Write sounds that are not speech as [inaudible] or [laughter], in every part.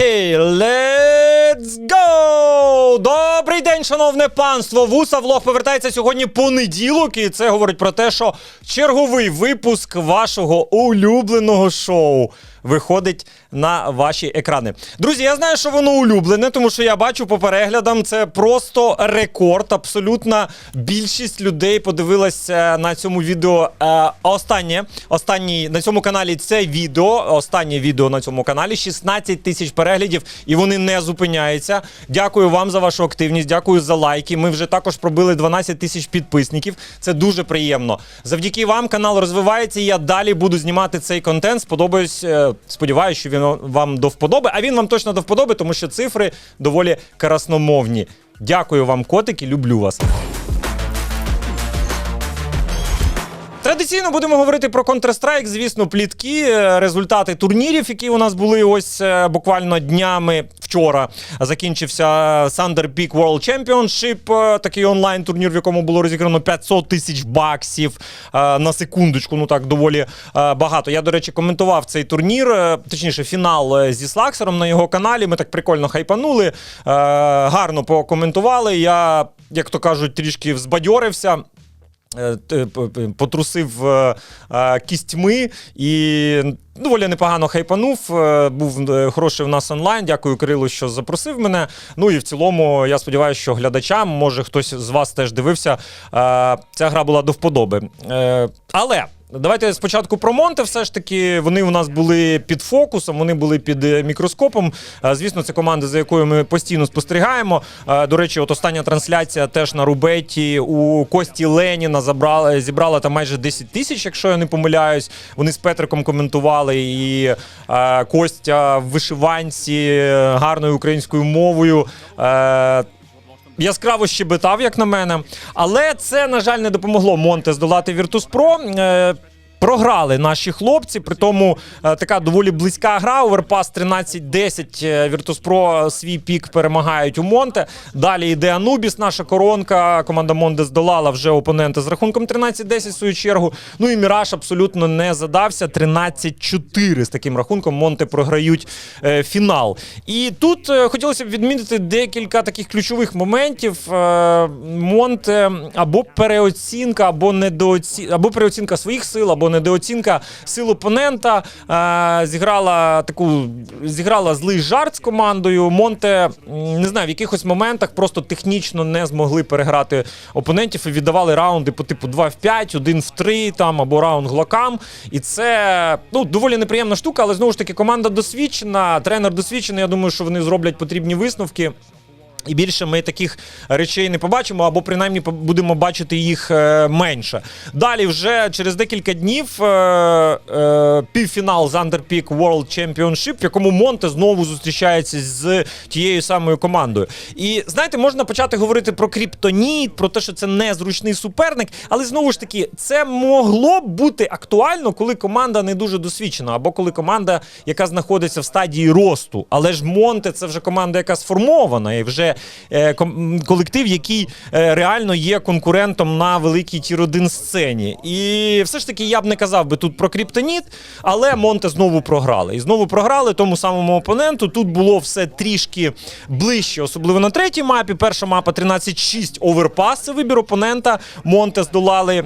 Окей, let's go! Добрий день, шановне панство! Вуса влог повертається сьогодні понеділок, і це говорить про те, що черговий випуск вашого улюбленого шоу виходить на ваші екрани. Друзі, я знаю, що воно улюблене, тому що я бачу по переглядам це просто рекорд. Абсолютна більшість людей подивилася на цьому відео. Е, останнє, останній на цьому каналі це відео. Останнє відео на цьому каналі 16 тисяч переглядів, і вони не зупиняються. Дякую вам за вашу активність. Дякую за лайки. Ми вже також пробили 12 тисяч підписників. Це дуже приємно. Завдяки вам канал розвивається. і Я далі буду знімати цей контент. Сподобаюсь. Сподіваюся, що він вам до вподоби. А він вам точно до вподоби, тому що цифри доволі красномовні. Дякую вам, котики, люблю вас. Традиційно будемо говорити про Counter-Strike, звісно, плітки, е, результати турнірів, які у нас були ось е, буквально днями. Вчора закінчився Thunder Peak World Championship, е, такий онлайн турнір, в якому було розіграно 500 тисяч баксів е, на секундочку. Ну так доволі е, багато. Я, до речі, коментував цей турнір, е, точніше, фінал е, зі Слаксером на його каналі. Ми так прикольно хайпанули, е, гарно покоментували. Я, як то кажуть, трішки взбадьорився. Е, потрусив е, е, кістьми і доволі непогано хайпанув. Був хороший в нас онлайн. Дякую Кирилу, що запросив мене. Ну і в цілому, я сподіваюся, що глядачам, може хтось з вас теж дивився. Ця гра була до вподоби. Але. Давайте спочатку про Монте. Все ж таки, вони у нас були під фокусом, вони були під е, мікроскопом. Е, Звісно, це команда, за якою ми постійно спостерігаємо. Е, До речі, от остання трансляція теж на Рубеті у Кості Леніна забрала, зібрала там майже 10 тисяч, якщо я не помиляюсь. Вони з Петриком коментували і Костя в вишиванці гарною українською мовою. Яскраво щебетав, як на мене. Але це, на жаль, не допомогло Монте здолати Virtus.pro. Е, Програли наші хлопці, при тому е, така доволі близька гра. Оверпас 13-10. е, Virtus.pro свій пік перемагають у Монте. Далі йде Анубіс, наша коронка. Команда Монте здолала вже опонента з рахунком 13-10 в свою чергу. Ну і Міраж абсолютно не задався. 13-4 з таким рахунком. Монте програють е, фінал. І тут е, хотілося б відмітити декілька таких ключових моментів. Е, Монте або переоцінка, або недооцінка, або переоцінка своїх сил, або недооцінка сил опонента. Е, зіграла таку зіграла злий жарт з командою. Монте не знаю, в якихось моментах просто технічно не змогли переграти опонентів і віддавали раунди по типу 2 в 5, 1 в 3 там або раунд глокам. І це ну доволі неприємна штука, але знову ж таки команда досвідчена, тренер досвідчений. Я думаю, що вони зроблять потрібні висновки. І більше ми таких речей не побачимо, або принаймні будемо бачити їх е, менше. Далі, вже через декілька днів, е, е, півфінал з Underpeak World Championship, в якому Монте знову зустрічається з тією самою командою. І знаєте, можна почати говорити про Криптоніт, про те, що це незручний суперник, але знову ж таки, це могло б бути актуально, коли команда не дуже досвідчена, або коли команда, яка знаходиться в стадії росту. Але ж Монте це вже команда, яка сформована, і вже е, колектив, який е, реально є конкурентом на великій тір 1 сцені. І все ж таки я б не казав би тут про Криптоніт, але Монте знову програли. І знову програли тому самому опоненту. Тут було все трішки ближче, особливо на третій мапі. Перша мапа 13-6 оверпас. Це вибір опонента. Монте здолали е,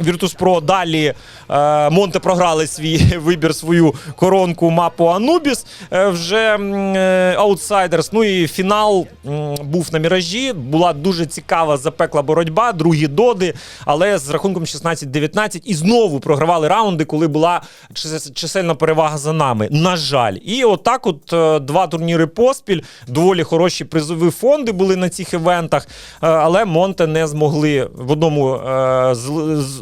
Virtus.pro. Далі е, Монте програли свій [laughs] вибір, свою коронку мапу Анубіс. Е, вже е, Outsiders. Ну і фінал м, був на міражі. Була дуже цікава запекла боротьба, другі доди, але з рахунком 16-19 і знову програвали раунди, коли була чисельна перевага за нами. На жаль, і отак, от е, два турніри поспіль, доволі хороші призові фонди були на цих івентах, е, але Монте не змогли в одному е,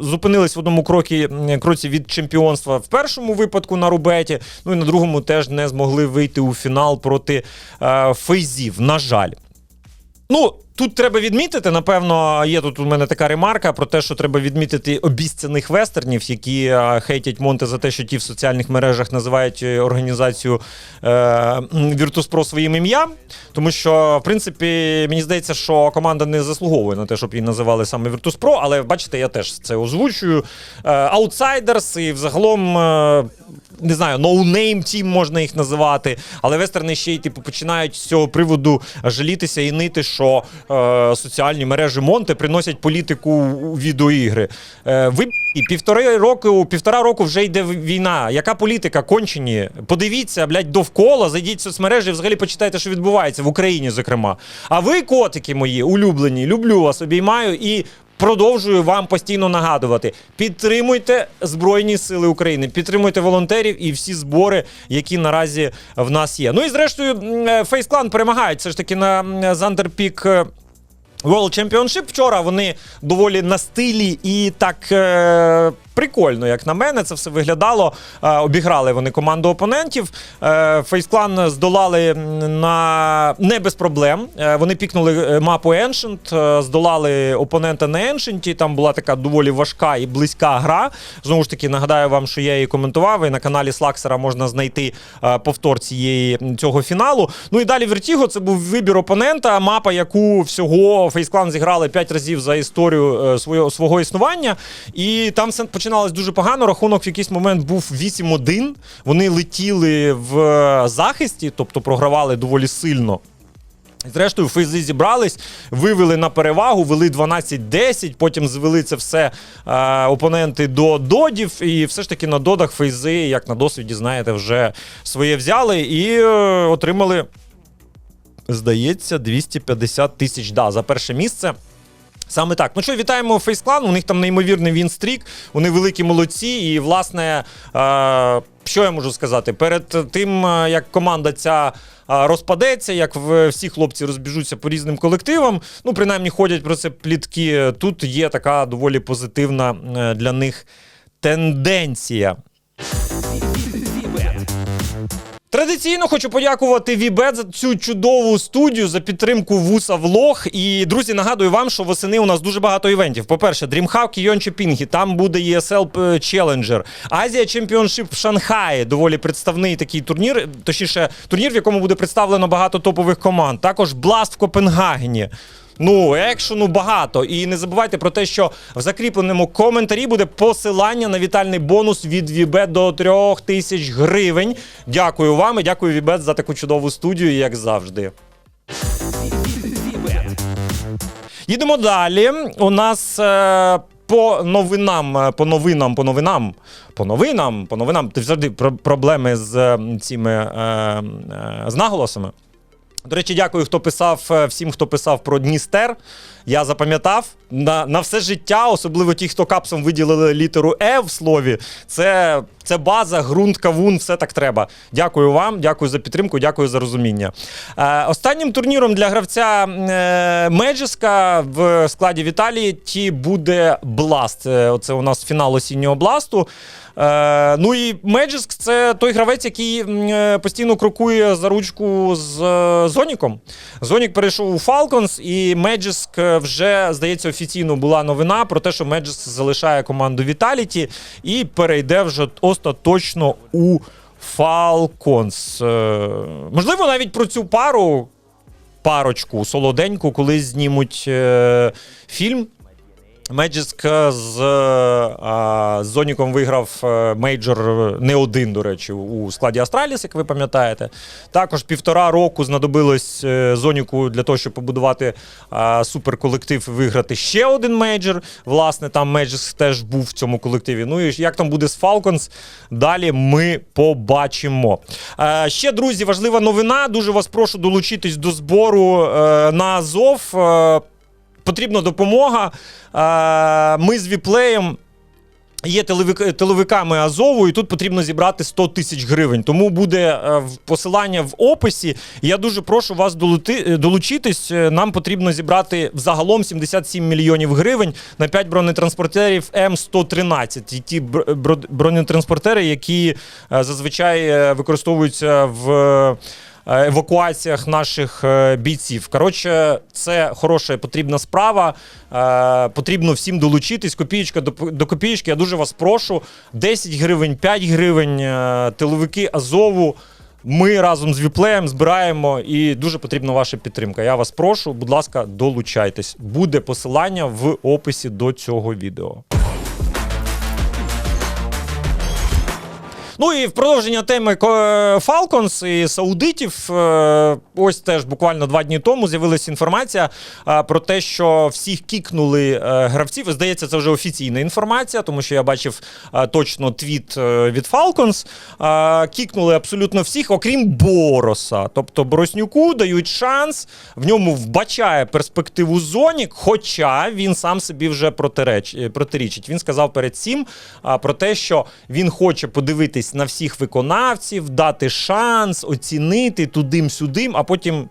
зупинились в одному крокі кроці від чемпіонства в першому випадку на Рубеті. Ну і на другому теж не змогли вийти у фінал проти е, фейзів. На жаль. Ну, тут треба відмітити, напевно, є тут у мене така ремарка про те, що треба відмітити обіцяних вестернів, які е, хейтять Монте за те, що ті в соціальних мережах називають е, організацію е, Virtus.pro своїм ім'ям. Тому що, в принципі, мені здається, що команда не заслуговує на те, щоб її називали саме Virtus.pro, але бачите, я теж це озвучую. Е, Outsiders і взагалом. е, не знаю, ноунейм тім можна їх називати. Але вестерни ще й типу починають з цього приводу жалітися і нити, що е, соціальні мережі Монте приносять політику у відеоігри. Е, ви і півтори року, півтора року вже йде війна. Яка політика? Кончені? Подивіться, блядь, довкола, зайдіть в соцмережі, взагалі почитайте, що відбувається в Україні, зокрема. А ви, котики мої, улюблені, люблю вас, обіймаю і. Продовжую вам постійно нагадувати: підтримуйте Збройні Сили України, підтримуйте волонтерів і всі збори, які наразі в нас є. Ну і зрештою, Фейсклан перемагають все ж таки на Зандерпік. World Championship. Вчора вони доволі на стилі і так е, прикольно, як на мене, це все виглядало. Е, обіграли вони команду опонентів. Фейсклан здолали на не без проблем. Е, вони пікнули е, мапу Ancient, здолали опонента на Ancient. Там була така доволі важка і близька гра. Знову ж таки, нагадаю вам, що я її коментував. І на каналі Слаксера можна знайти повтор цієї цього фіналу. Ну і далі Вертіго це був вибір опонента, мапа, яку всього Фейсклан зіграли 5 разів за історію свого, існування. І там все починалось дуже погано. Рахунок в якийсь момент був 8-1. Вони летіли в е, захисті, тобто програвали доволі сильно. Зрештою, фейзи зібрались, вивели на перевагу, вели 12-10, потім звели це все е, опоненти до додів. І все ж таки на додах фейзи, як на досвіді, знаєте, вже своє взяли і е, отримали, здається, 250 тисяч да, за перше місце. Саме так. Ну що, вітаємо Фейсклан. У них там неймовірний вінстрік, вони великі молодці. І, власне, е, що я можу сказати? Перед тим, е, як команда ця. е, Розпадеться, як всі хлопці розбіжуться по різним колективам. Ну, принаймні ходять про це плітки. Тут є така доволі позитивна е, для них тенденція. Традиційно хочу подякувати Вібет за цю чудову студію за підтримку вуса влог. І друзі, нагадую вам, що восени у нас дуже багато івентів. По-перше, DreamHack Кійонче Пінгі, там буде ESL Challenger, Азія Чемпіоншип в Шанхаї. Доволі представний такий турнір. Точніше, турнір, в якому буде представлено багато топових команд. Також Blast в Копенгагені. Ну, екшену багато. І не забувайте про те, що в закріпленому коментарі буде посилання на вітальний бонус від Вібет до 3000 тисяч гривень. Дякую вам і дякую Вібет за таку чудову студію, як завжди. Їдемо далі. У нас. Е- по новинам, по новинам, по новинам, по новинам, по новинам. Ти завжди про- проблеми з е, цими е, е, з наголосами. До речі, дякую, хто писав е, всім, хто писав про Дністер. Я запам'ятав на, на все життя, особливо ті, хто капсом виділили літеру Е в слові. Це, це база, ґрунт, кавун, все так треба. Дякую вам, дякую за підтримку, дякую за розуміння. Е, останнім турніром для гравця е, Меджиска в складі Віталії ті буде Бласт. Е, Оце у нас фінал осіннього бласту. Е, ну і Меджиск це той гравець, який е, постійно крокує за ручку з е, Зоніком. Зонік перейшов у Falcons, і Меджиск е, вже, здається, офіційно була новина про те, що Меджиск залишає команду Vitality і перейде вже остаточно у Falcons. Е, можливо, навіть про цю пару. Парочку солоденьку, колись знімуть е, фільм. Меджиск з, а, з Зоніком виграв е, мейджор не один, до речі, у складі Астраліс, як ви пам'ятаєте. Також півтора року знадобилось е, Зоніку для того, щоб побудувати а, суперколектив і виграти ще один мейджор. Власне, там Меджиск теж був в цьому колективі. Ну і як там буде з Falcons, далі ми побачимо. Е, ще, друзі, важлива новина. Дуже вас прошу долучитись до збору е, на Азов. Потрібна допомога. Е, Ми з Віплеєм. Є телевик, телевиками Азову, і тут потрібно зібрати 100 тисяч гривень. Тому буде е, посилання в описі. Я дуже прошу вас е, долучитись. Нам потрібно зібрати взагалом 77 мільйонів гривень на 5 бронетранспортерів М113. І ті бр- бронетранспортери, які зазвичай використовуються в. Е, Евакуаціях наших е, бійців. Коротше, це хороша потрібна справа. Е, потрібно всім долучитись. Копієчка до, копієчки. Я дуже вас прошу. 10 гривень, 5 гривень, тиловики Азову. Ми разом з Віплеєм збираємо і дуже потрібна ваша підтримка. Я вас прошу, будь ласка, долучайтесь. Буде посилання в описі до цього відео. Ну і в продовження теми ко- Falcons і Саудитів. е, Ось теж буквально два дні тому з'явилася інформація е, про те, що всіх кікнули е, гравців. Здається, це вже офіційна інформація, тому що я бачив е, точно твіт е, від Falcons. Е, Кікнули абсолютно всіх, окрім Бороса. Тобто Бороснюку дають шанс, в ньому вбачає перспективу Зонік, хоча він сам собі вже е, протирічить. Він сказав перед цим про те, що він хоче подивитись на всіх виконавців, дати шанс, оцінити тудим-сюдим, а потім.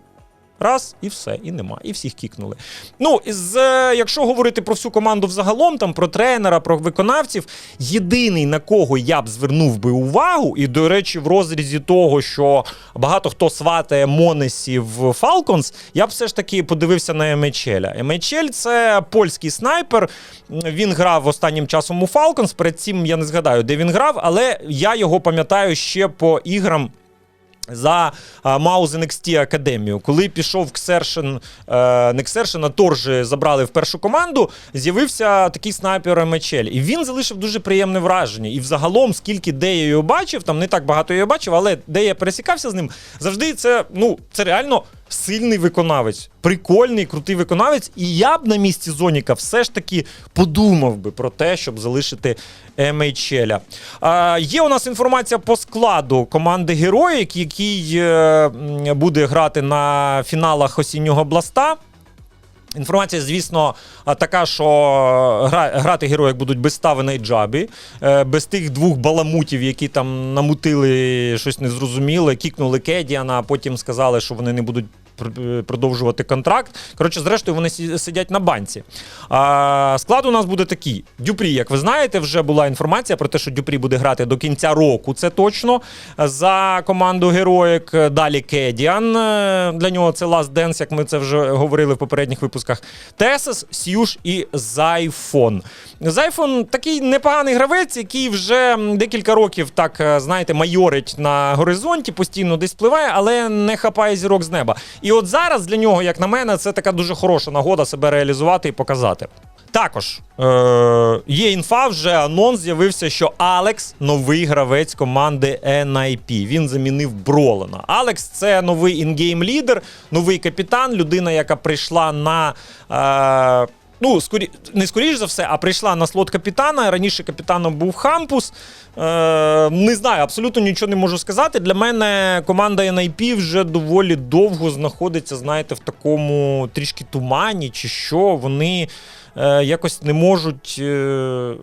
Раз і все, і нема, і всіх кікнули. Ну, з, е, якщо говорити про всю команду взагалом, там про тренера, про виконавців, єдиний на кого я б звернув би увагу, і до речі, в розрізі того, що багато хто сватає Монесі в Falcons, я б все ж таки подивився на Емечеля. Емечель це польський снайпер. Він грав останнім часом у Falcons. Перед цим я не згадаю, де він грав, але я його пам'ятаю ще по іграм. За Маус NXT Академію, коли пішов Ксершин, е, не Ксершин, забрали в першу команду, з'явився такий снайпер Мечель. І він залишив дуже приємне враження. І взагалом, скільки де я його бачив, там не так багато його бачив, але де я пересікався з ним, завжди це, ну, це реально сильний виконавець, прикольний, крутий виконавець. І я б на місці Зоніка все ж таки подумав би про те, щоб залишити Емейчеля. А, є у нас інформація по складу команди Героїк, який е, буде грати на фіналах осіннього бласта. Інформація, звісно, така, що грати героїк будуть без стави на джабі, е, без тих двох баламутів, які там намутили щось незрозуміле, кікнули Кедіана, а потім сказали, що вони не будуть продовжувати контракт. Коротше, зрештою, вони сидять на банці. А, склад у нас буде такий: Дюпрі, як ви знаєте, вже була інформація про те, що Дюпрі буде грати до кінця року. Це точно за команду героїк. Далі Кедіан. е, Для нього це Last Dance, як ми це вже говорили в попередніх випусках. Тесес, Сьюш і Зайфон. Зайфон такий непоганий гравець, який вже декілька років так, е, знаєте, майорить на горизонті, постійно десь пливає, але не хапає зірок з неба. От зараз для нього, як на мене, це така дуже хороша нагода себе реалізувати і показати. Також е- є інфа, вже анонс з'явився, що Алекс новий гравець команди NIP. Він замінив Бролена. Алекс це новий інгейм лідер, новий капітан, людина, яка прийшла на. Е- Ну, скорі... не скоріш за все, а прийшла на слот капітана. Раніше капітаном був Хампус. Е, не знаю, абсолютно нічого не можу сказати. Для мене команда NIP вже доволі довго знаходиться, знаєте, в такому трішки тумані, чи що. Вони е, якось не можуть. Е,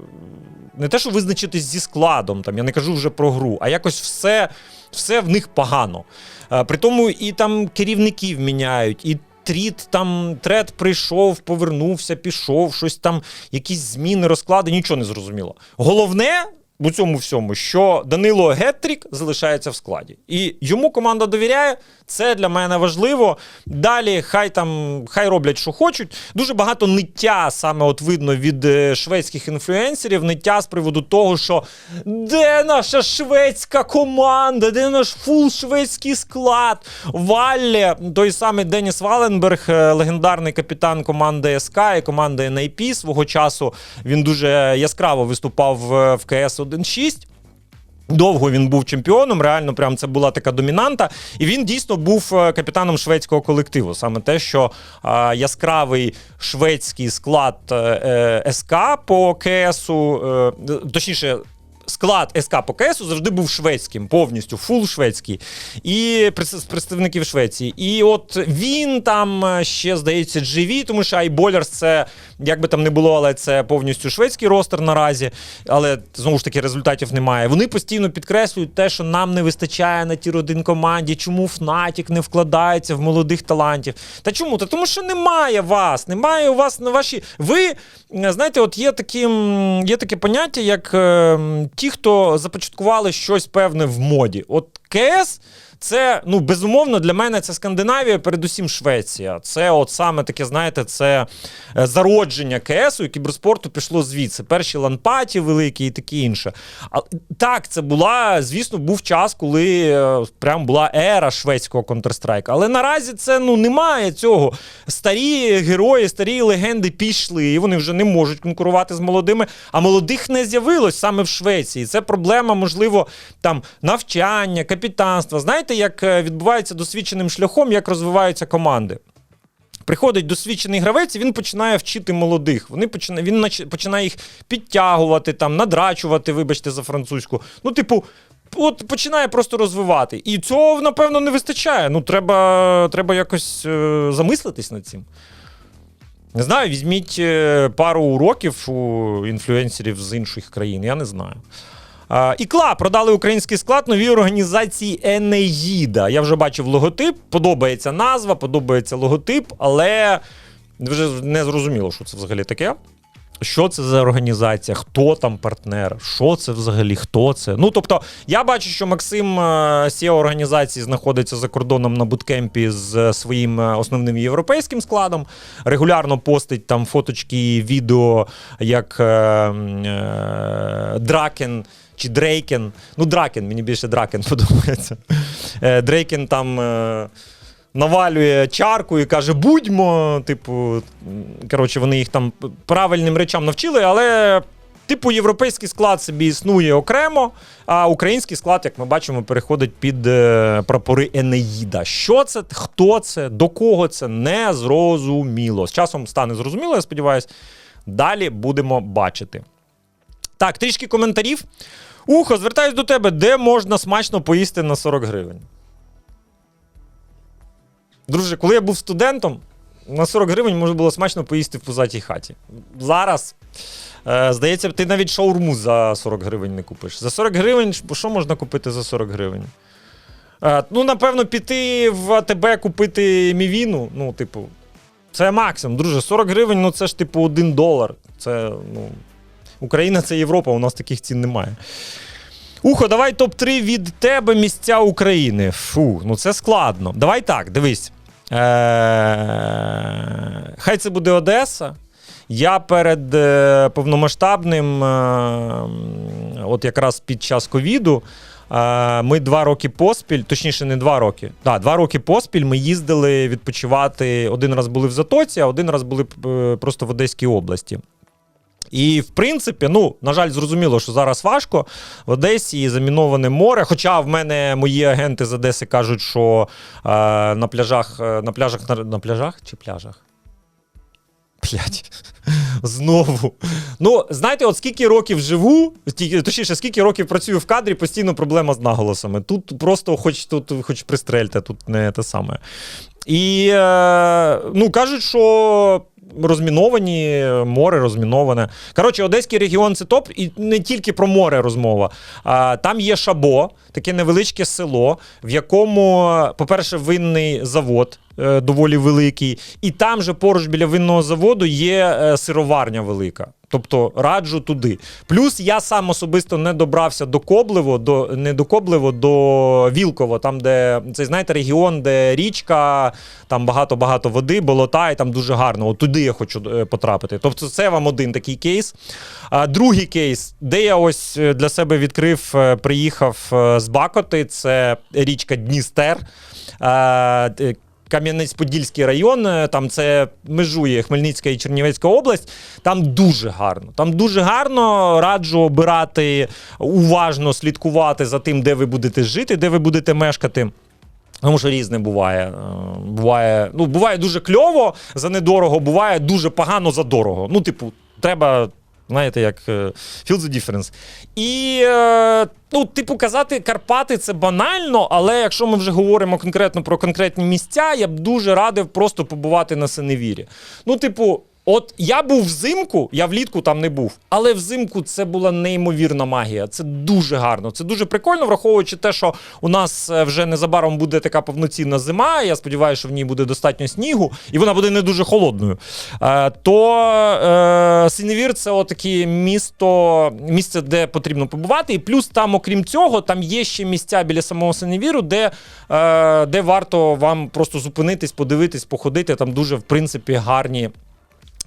не те, що визначитись зі складом, там, я не кажу вже про гру, а якось все, все в них погано. Е, при тому і там керівників міняють, і тріт там трет прийшов, повернувся, пішов, щось там, якісь зміни, розклади, нічого не зрозуміло. Головне. У цьому всьому, що Данило Геттрік залишається в складі, і йому команда довіряє. Це для мене важливо. Далі хай там хай роблять, що хочуть. Дуже багато ниття саме от видно від е, шведських інфлюенсерів. Ниття з приводу того, що де наша шведська команда, де наш фул шведський склад. Валлі, той самий Деніс Валенберг, е, легендарний капітан команди СК і команди NIP свого часу. Він дуже яскраво виступав е, в КС 1.6. Довго він був чемпіоном, реально, прям це була така домінанта. І він дійсно був е, капітаном шведського колективу. Саме те, що е, яскравий шведський склад е, е, СК по КСу, е, точніше. Склад СК по КСу завжди був шведським, повністю, фул шведський. І з представників Швеції. І от він там е, ще, здається, живі, тому що Айболерс це, як би там не було, але це повністю шведський ростер наразі. Але знову ж таки результатів немає. Вони постійно підкреслюють те, що нам не вистачає на тір 1 команді, чому Фнатік не вкладається в молодих талантів. Та чому? Та тому що немає вас, немає у вас на ваші. Ви знаєте, от є такі, є таке поняття, як е, м, ті, хто започаткували щось певне в моді. От КС Це ну безумовно для мене це Скандинавія, передусім Швеція. Це от саме таке, знаєте, це е, зародження КСу і кіберспорту пішло звідси. Перші ланпаті великі і таке інше. А так, це була, звісно, був час, коли е, прям була ера шведського Counter-Strike. Але наразі це ну немає цього. Старі герої, старі легенди пішли, і вони вже не можуть конкурувати з молодими. А молодих не з'явилось саме в Швеції. Це проблема, можливо, там навчання, капітанства. Знаєте, як е, відбувається досвідченим шляхом, як розвиваються команди. Приходить досвідчений гравець, і він починає вчити молодих. Вони почина... Він починає їх підтягувати, там, надрачувати, вибачте, за французьку. Ну, типу, от починає просто розвивати. І цього, напевно, не вистачає. Ну, треба, треба якось е, замислитись над цим. Не знаю, візьміть е, пару уроків у інфлюенсерів з інших країн, я не знаю. Ікла продали український склад новій організації Енеїда. Я вже бачив логотип, подобається назва, подобається логотип, але вже не зрозуміло, що це взагалі таке. Що це за організація? Хто там партнер? Що це взагалі? Хто це? Ну тобто, я бачу, що Максим е, з цієї організації знаходиться за кордоном на буткемпі з своїм е, основним європейським складом. Регулярно постить там фоточки, відео, як е, е, Дракен. Чи Дрейкен. Ну, Дракен, мені більше Дракен [laughs] подобається. Е, Дрейкен там е, навалює чарку і каже: будьмо. Типу, коротше, вони їх там правильним речам навчили, але. Типу, європейський склад собі існує окремо, а український склад, як ми бачимо, переходить під е, прапори Енеїда. Що це, хто це, до кого це не зрозуміло. З часом стане зрозуміло, я сподіваюся. Далі будемо бачити. Так, трішки коментарів. Ухо, звертаюсь до тебе, де можна смачно поїсти на 40 гривень? Друже, коли я був студентом, на 40 гривень можна було смачно поїсти в пузатій хаті. Зараз, е, здається, ти навіть шаурму за 40 гривень не купиш. За 40 гривень, що можна купити за 40 гривень? Е, ну, напевно, піти в АТБ купити мівіну. Ну, типу, це максимум. Друже, 40 гривень, ну це ж типу 1 долар. Це, ну. Україна це Європа, у нас таких цін немає. Ухо, давай топ-3 від тебе місця України. Фу, ну це складно. Давай так, дивись. Е- Хай це буде Одеса. Я перед е, повномасштабним, е, от якраз під час ковіду, е, ми два роки поспіль, точніше, не два роки. Да, два роки поспіль ми їздили відпочивати. Один раз були в Затоці, а один раз були просто в Одеській області. І в принципі, ну на жаль, зрозуміло, що зараз важко. В Одесі заміноване море. Хоча в мене мої агенти з Одеси кажуть, що е, на пляжах, е, на пляжах на, на пляжах чи пляжах? Блять, [laughs] знову. Ну, знаєте, от скільки років живу, точніше, скільки років працюю в кадрі, постійно проблема з наголосами. Тут просто хоч тут, хоч пристрельте, тут не те саме. І е, ну, кажуть, що розміновані, море розміноване. Коротше, Одеський регіон це топ, і не тільки про море розмова. А, там є Шабо, таке невеличке село, в якому, по-перше, винний завод. Е, Доволі великий, і там же поруч біля винного заводу є е, сироварня велика. Тобто раджу туди. Плюс я сам особисто не добрався до Коблево, до не до Коблево, до Вілково, там, де це знаєте, регіон, де річка, там багато-багато води, болота, і там дуже гарно. От туди я хочу е, потрапити. Тобто, це вам один такий кейс. А другий кейс, де я ось для себе відкрив, приїхав з Бакоти, це річка Дністер. Кам'янець-Подільський район, е, там це межує Хмельницька і Чернівецька область. Там дуже гарно. Там дуже гарно раджу обирати, уважно слідкувати за тим, де ви будете жити, де ви будете мешкати. Тому що різне буває. Е, Буває, ну, буває дуже кльово за недорого, буває дуже погано за дорого. Ну, типу, треба. Знаєте, як е, feel the difference. І, е, ну, типу, казати Карпати це банально, але якщо ми вже говоримо конкретно про конкретні місця, я б дуже радив просто побувати на Синевірі. Ну, типу, От я був взимку, я влітку там не був, але взимку це була неймовірна магія. Це дуже гарно, це дуже прикольно, враховуючи те, що у нас е, вже незабаром буде така повноцінна зима. Я сподіваюся, що в ній буде достатньо снігу, і вона буде не дуже холодною. Е, то е, Синевір це отаке місто, місце, де потрібно побувати. І плюс там, окрім цього, там є ще місця біля самого Синевіру, де, е, де варто вам просто зупинитись, подивитись, походити. Там дуже, в принципі, гарні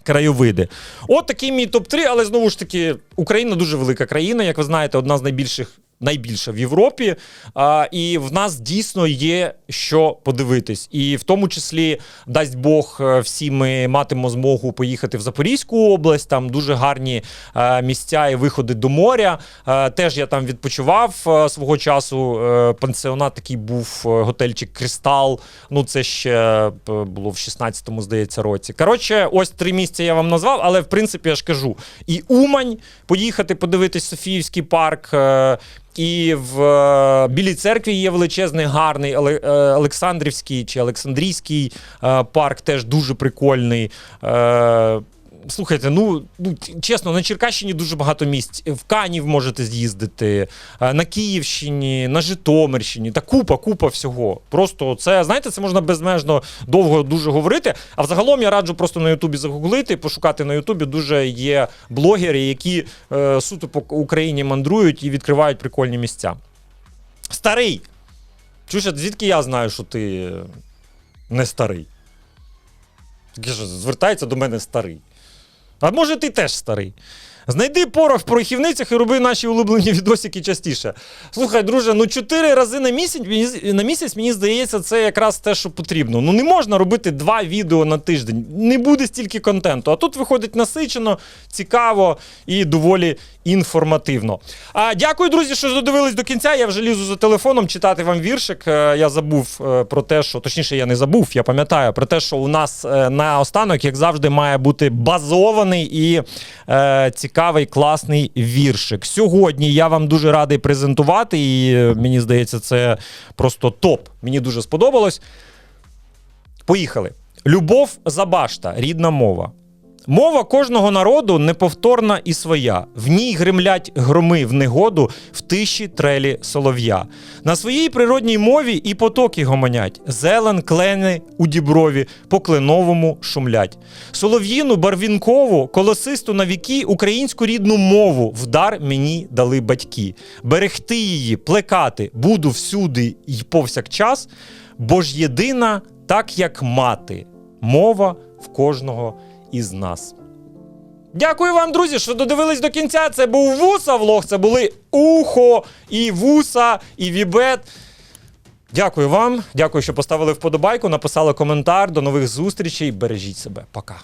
краєвиди. От такий мій топ-3, але знову ж таки, Україна дуже велика країна, як ви знаєте, одна з найбільших. Найбільша в Європі, а, і в нас дійсно є що подивитись. І в тому числі, дасть Бог, е, всі ми матимемо змогу поїхати в Запорізьку область. Там дуже гарні е, місця і виходи до моря. Е, теж я там відпочивав свого часу. Пансіонат такий був готельчик Кристал. Ну, це ще було в 16-му, здається, році. Коротше, ось три місця я вам назвав, але в принципі я ж кажу: і Умань, поїхати подивитись Софіївський парк. І в е, Білій церкві є величезний гарний е, Олександрівський чи Олександрійський е, парк, теж дуже прикольний. Слухайте, ну, ну чесно, на Черкащині дуже багато місць. В Канів можете з'їздити, е, на Київщині, на Житомирщині. Та купа, купа всього. Просто це, знаєте, це можна безмежно довго дуже говорити. А взагалом я раджу просто на Ютубі загуглити, пошукати на Ютубі. Дуже є блогери, які е, суто по Україні мандрують і відкривають прикольні місця. Старий! Чуєш, а звідки я знаю, що ти не старий? Звертається до мене старий. А може ти теж старий? Знайди порох в порохівницях і роби наші улюблені відосики частіше. Слухай, друже, ну чотири рази на місяць, на місяць, мені здається, це якраз те, що потрібно. Ну не можна робити два відео на тиждень. Не буде стільки контенту. А тут виходить насичено, цікаво і доволі інформативно. А, дякую, друзі, що додивились до кінця. Я вже лізу за телефоном читати вам віршик. Е, Я забув е, про те, що точніше, я не забув, я пам'ятаю про те, що у нас е, на останок, як завжди, має бути базований і е, цікавий, класний віршик. Сьогодні я вам дуже радий презентувати, і мені здається, це просто топ. Мені дуже сподобалось. Поїхали. Любов забашта, рідна мова. Мова кожного народу неповторна і своя. В ній гримлять громи в негоду, в тиші трелі солов'я. На своїй природній мові і потоки гомонять. Зелен, клени у діброві, по кленовому шумлять. Солов'їну, барвінкову, колосисту на віки, українську рідну мову в дар мені дали батьки. Берегти її, плекати буду всюди й повсякчас, бо ж єдина, так як мати, мова в кожного із нас. Дякую вам, друзі, що додивились до кінця. Це був вуса влог, це були ухо і вуса, і вібет. Дякую вам. Дякую, що поставили вподобайку, написали коментар. До нових зустрічей. Бережіть себе. Пока.